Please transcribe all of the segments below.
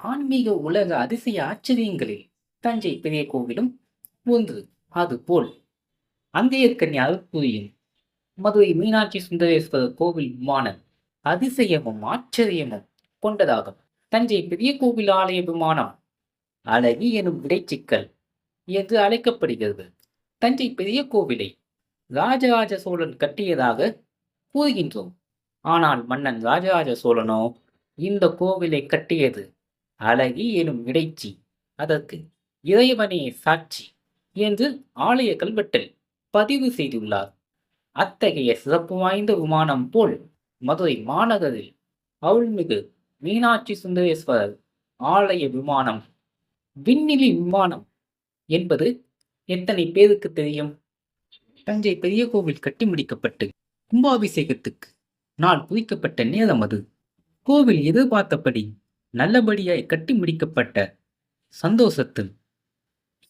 ஆன்மீக உலக அதிசய ஆச்சரியங்களில் தஞ்சை பெரிய கோவிலும் ஒன்று அதுபோல் அங்கேயற்கண்ணி அருட்புரியும் மதுரை மீனாட்சி சுந்தரேஸ்வரர் கோவில் விமானம் அதிசயமும் ஆச்சரியமும் கொண்டதாகும். தஞ்சை பெரிய கோவில் ஆலய விமானம் அழகி எனும் விடைச்சிக்கல் என்று அழைக்கப்படுகிறது. தஞ்சை பெரிய கோவிலை ராஜராஜ சோழன் கட்டியதாக கூறுகின்றோம். ஆனால் மன்னன் ராஜராஜ சோழனோ இந்த கோவிலை கட்டியது அழகி எனும் இடைச்சி. அதற்கு இறைவனே சாட்சி என்று ஆலய கல்வெட்டில் பதிவு செய்துள்ளார். அத்தகைய சிறப்பு வாய்ந்த விமானம் போல் மதுரை மாநகரில் அருள்மிகு மீனாட்சி சுந்தரேஸ்வரர் ஆலய விமானம் விண்ணிலி விமானம் என்பது எத்தனை பேருக்கு தெரியும்? தஞ்சை பெரிய கோவில் கட்டி முடிக்கப்பட்டு கும்பாபிஷேகத்துக்கு நாள் குறிக்கப்பட்ட நேரம் அது. கோவில் எதிர்பார்த்தபடி நல்லபடியாய் கட்டி முடிக்கப்பட்ட சந்தோஷத்தில்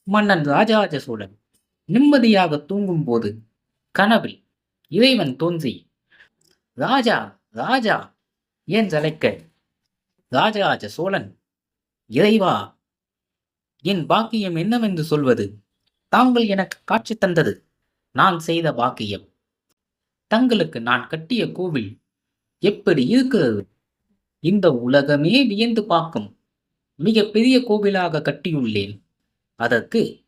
மன்னன் ராஜராஜ சோழன் நிம்மதியாக தூங்கும்போது கனவில் இறைவன் தோன்றி ராஜா ராஜா என்றழைக்க ராஜராஜ சோழன் இறைவா என் பாக்கியம் என்னவென்று சொல்வது? தாங்கள் எனக்கு காட்சி தந்தது. நான் செய்த பாக்கியம். தங்களுக்கு நான் கட்டிய கோவில் எப்படி இருக்கிறது? இந்த உலகமே வியந்து பார்க்கும். மிக பெரிய கோவிலாக கட்டியுள்ளேன். அதற்கு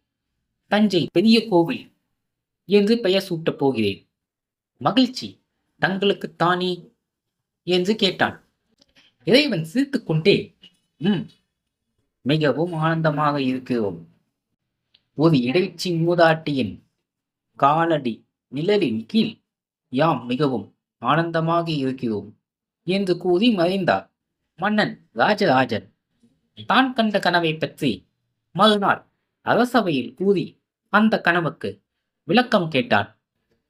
தஞ்சை பெரிய கோவில் என்று பெயர் சூட்டப் போகிறேன். மகிழ்ச்சி தங்களுக்கு தானே என்று கேட்டான். இறைவன் சிரித்து கொண்டே ம் மிகவும் ஆனந்தமாக இருக்கிறோம். ஒரு இடைச்சி மூதாட்டியின் காலடி நிழலின் கீழ் யாம் மிகவும் ஆனந்தமாக இருக்கிறோம். என்று கூறி மறைந்தார். மன்னன் ராஜராஜன் தான் கண்ட கனவை பற்றி மறுநாள் அரசவையில் கூறி அந்த கனவுக்கு விளக்கம் கேட்டான்.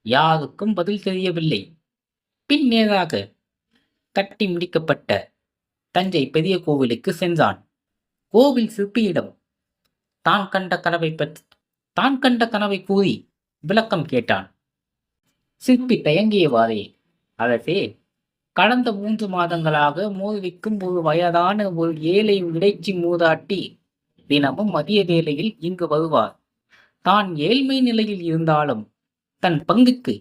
யாருக்கும் பதில் தெரியவில்லை. பின் நேராக கட்டி முடிக்கப்பட்ட தஞ்சை பெரிய கோவிலுக்கு சென்றான். கோவில் சிற்பியிடம் தான் கண்ட கனவை பற்றி தான் கண்ட கனவை கூறி விளக்கம் கேட்டான். சிற்பி தயங்கியவாறே அரசே கடந்த மூன்று மாதங்களாக மோதிக்கும் ஒரு வயதான ஒரு ஏழை இடைச்சி மூதாட்டி தினமும் மதிய வேளையில் இங்கு வருவார். தான் ஏழ்மை நிலையில் இருந்தாலும் தன் பங்குக்கு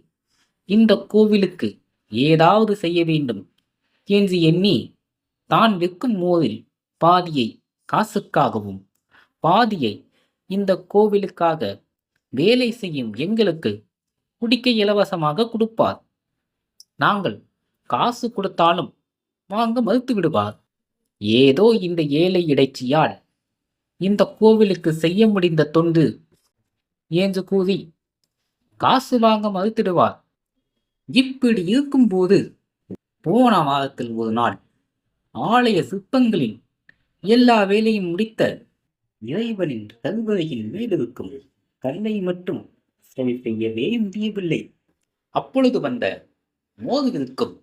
இந்த கோவிலுக்கு ஏதாவது செய்ய வேண்டும் என்று எண்ணி தான் விற்கும் மோரில் பாதியை காசுக்காகவும் பாதியை இந்த கோவிலுக்காக வேலை செய்யும் எங்களுக்கு குடிக்க இலவசமாக கொடுப்பார். நாங்கள் காசு கொடுத்தாலும் வாங்க மறுத்து விடுவார். ஏதோ இந்த ஏழை இடைச்சியால் இந்த கோவிலுக்கு செய்ய முடிந்த தொண்டு என்று கூறி காசு வாங்க மறுத்திடுவார். இப்படி இருக்கும்போது போன வாரத்தில் ஒரு நாள் ஆலய சிற்பங்களின் எல்லா வேலையும் முடித்த இறைவனின் கல்வரையில் மேலிருக்கும் கல்லை மட்டும் சரி செய்யவே முடியவில்லை. அப்பொழுது வந்த மோதுவிருக்கும்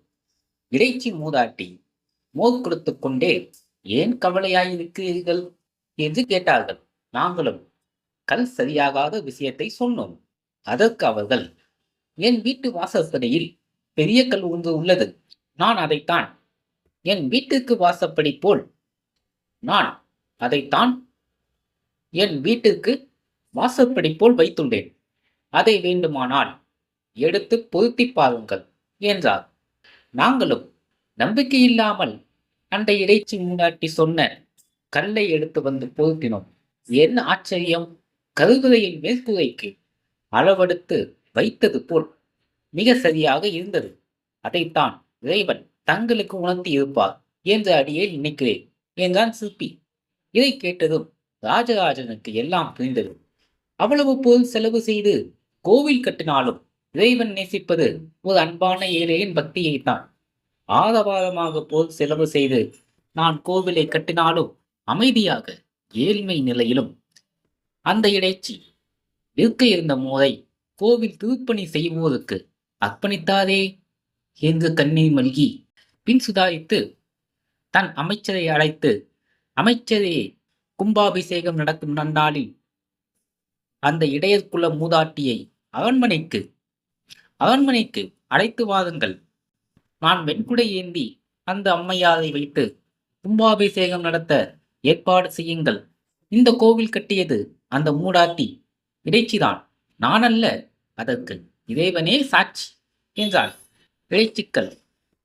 இறைச்சி மூதாட்டி மோர் கொடுத்து கொண்டே ஏன் கவலையாயிருக்கிறீர்கள்? என்று கேட்டார்கள். நாங்களும் கல் சரியாகாத விஷயத்தை சொன்னோம். அதற்கு அவர்கள் என் வீட்டு வாசற்படியில் பெரிய கல் ஒன்று உள்ளது. நான் அதைத்தான் என் வீட்டுக்கு வாசப்படி போல் நான் அதைத்தான் என் வீட்டிற்கு வாசப்படி போல் வைத்துள்ளேன். அதை வேண்டுமானால் எடுத்து பொருத்தி பாருங்கள் என்றார். நாங்களும் நம்பிக்கையில்லாமல் அந்த இறைச்சி முன்னாட்டி சொன்ன கல்லை எடுத்து வந்து பொருத்தினோம் என்ன ஆச்சரியம்? கருதுரையின் மேற்கூரைக்கு அளவெடுத்து வைத்தது போல் மிக சரியாக இருந்தது. அதைத்தான் இறைவன் தங்களுக்கு உணர்த்தி இருப்பார் என்று அடியே நினைக்கிறேன். என்றான் சிற்பி. இதை கேட்டதும் ராஜராஜனுக்கு எல்லாம் புரிந்தது. அவ்வளவு பொருள் செலவு செய்து கோவில் கட்டினாலும் இறைவன் நேசிப்பது ஒரு அன்பான ஏழையின் பக்தியைத்தான். ஆரவாரமாக போல் செலவு செய்து நான் கோவிலை கட்டினாலும் அமைதியாக ஏழ்மை நிலையிலும் அந்த இடைச்சி இருக்க இருந்த மோதை கோவில் திருப்பணி செய்வோருக்கு அர்ப்பணித்தாரே என்று கண்ணீர் மல்கி பின் சுதாரித்து தன் அமைச்சரை அழைத்து அமைச்சரே கும்பாபிஷேகம் நடக்கும் நன்னாளில் அந்த இடையற்குல மூதாட்டியை அரண்மனைக்கு அரண்மனைக்கு அழைத்து வாருங்கள். நான் வெண்குடை ஏந்தி அந்த அம்மையாரை வைத்து கும்பாபிஷேகம் நடத்த ஏற்பாடு செய்யுங்கள். இந்த கோவில் கட்டியது அந்த மூடாட்டி இறைச்சிதான். நானல்ல. அதற்கு இறைவனே சாட்சி என்றாள். இறைச்சிக்கல்.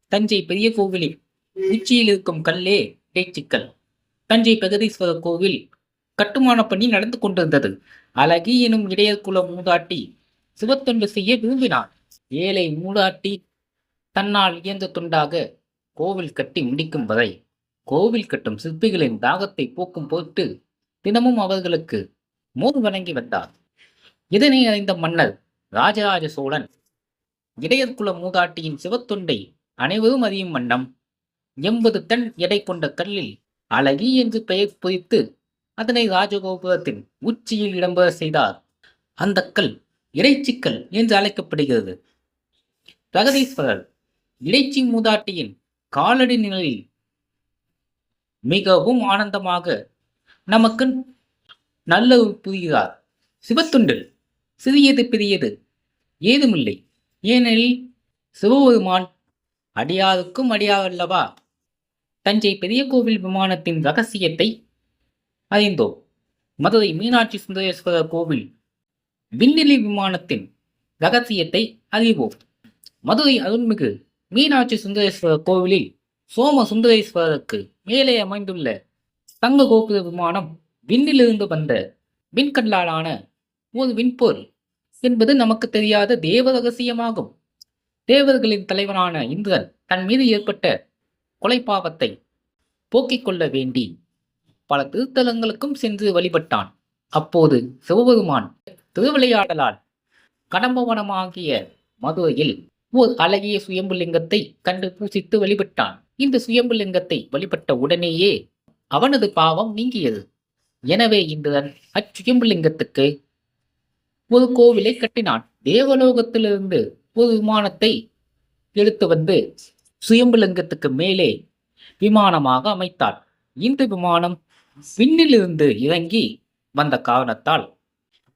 தஞ்சை பெரிய கோவிலில் உச்சியில் இருக்கும் கல்லே இறைச்சிக்கல். தஞ்சை பிரகதீஸ்வரர் கோவில் கட்டுமான பணி நடந்து கொண்டிருந்தது. அழகி எனும் இடையர்குல மூதாட்டி சிவத்தொண்டு செய்ய விரும்பினார் ஏழை மூதாட்டி தன்னால் இயந்த துண்டாக கோவில் கட்டி முடிக்கும் வரை கோவில் கட்டும் சிற்பிகளின் தாகத்தை போக்கும் பொருட்டு தினமும் அவர்களுக்கு மோர் வழங்கி வந்தார். இதனை அறிந்த மன்னர் ராஜராஜ சோழன் இடையர்குல மூதாட்டியின் சிவத்துண்டை அனைவரும் அறியும் வண்ணம் எண்பது டன் எடை கொண்ட கல்லில் அழகி என்று பெயர் பொறித்து அதனை ராஜகோபுரத்தின் உச்சியில் இடம்பெற செய்தார். அந்த கல் இறைச்சிக்கல் என்று அழைக்கப்படுகிறது. பிரகதீஸ்வரர் இறைச்சி மூதாட்டியின் காலடி நிழலில் மிகவும் ஆனந்தமாக நமக்கு நல்ல புரிகிறார். சிவத்துண்டில் சிறியது பெரியது ஏதுமில்லை. ஏனெனில் சிவபெருமான் அடியாருக்கும் அடியாரல்லவா? தஞ்சை பெரிய கோவில் விமானத்தின் ரகசியத்தை அறிந்தோம். மதுரை மீனாட்சி சுந்தரேஸ்வரர் கோவில் விண்வெளி விமானத்தின் ரகசியத்தை அறிவோம். மதுரை அருள்மிகு மீனாட்சி சுந்தரேஸ்வரர் கோவிலில் சோம சுந்தரேஸ்வரருக்கு மேலே அமைந்துள்ள தங்க கோபுர விமானம் விண்ணிலிருந்து வந்த விண்கல்லாலான ஒரு விண்பொருள் என்பது நமக்கு தெரியாத தேவ ரகசியமாகும். தேவர்களின் தலைவனான இந்திரன் தன் மீது ஏற்பட்ட கொலைப்பாவத்தை போக்கிக் கொள்ள வேண்டி பல திருத்தலங்களுக்கும் சென்று வழிபட்டான். அப்போது சிவபெருமான் திருவிளையாடலால் கடம்பவனமாகிய மதுரையில் ஓர் அழகிய சுயம்புலிங்கத்தை கண்டு பூசித்து வழிபட்டான் இந்த சுயம்புலிங்கத்தை வழிபட்ட உடனேயே அவனது பாவம் நீங்கியது. எனவே இந்திரன் அச்சுயம்புலிங்கத்துக்கு ஒரு கோவிலை கட்டினான். தேவலோகத்திலிருந்து ஒரு விமானத்தை எடுத்து வந்து சுயம்புலிங்கத்துக்கு மேலே விமானமாக அமைத்தார் இந்த விமானம் விண்ணிலிருந்து இறங்கி வந்த காரணத்தால்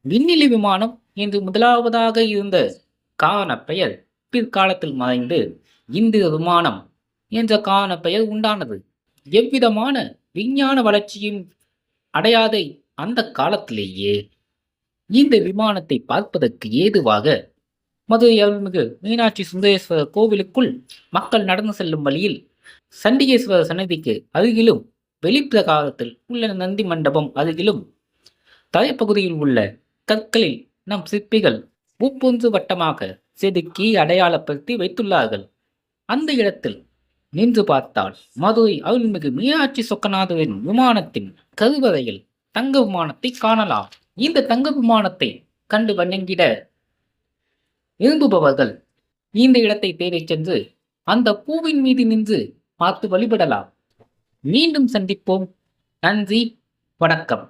விண்ணிலி விமானம் என்று முதலாவதாக இருந்த காரண பெயர் பிற்காலத்தில் மறைந்து இந்திய விமானம் என்ற காரண பெயர் உண்டானது. எவ்விதமான விஞ்ஞான வளர்ச்சியும் அடையாத அந்த காலத்திலேயே இந்த விமானத்தை பார்ப்பதற்கு ஏதுவாக மதுரை அருள்மிகு மீனாட்சி சுந்தரேஸ்வரர் கோவிலுக்குள் மக்கள் நடந்து செல்லும் வழியில் சண்டிகேஸ்வரர் சன்னதிக்கு அருகிலும் வெளிப்பிரகாரத்தில் உள்ள நந்தி மண்டபம் அருகிலும் தலைப்பகுதியில் உள்ள கற்களில் நம் சிற்பிகள் ஒவ்வொன்று வட்டமாக செதுக்கி அடையாளப்படுத்தி வைத்துள்ளார்கள். அந்த இடத்தில் நின்று பார்த்தால் மதுரை அருள்மிகு மீனாட்சி சொக்கநாதரின் விமானத்தின் கருவறையில் தங்க விமானத்தை காணலாம். இந்த தங்க விமானத்தை கண்டு வணங்கிட விரும்புபவர்கள் இந்த இடத்தை தேடிச் சென்று அந்த பூவின் மீது நின்று பார்த்து வழிபடலாம். மீண்டும் சந்திப்போம். நன்றி. வணக்கம்.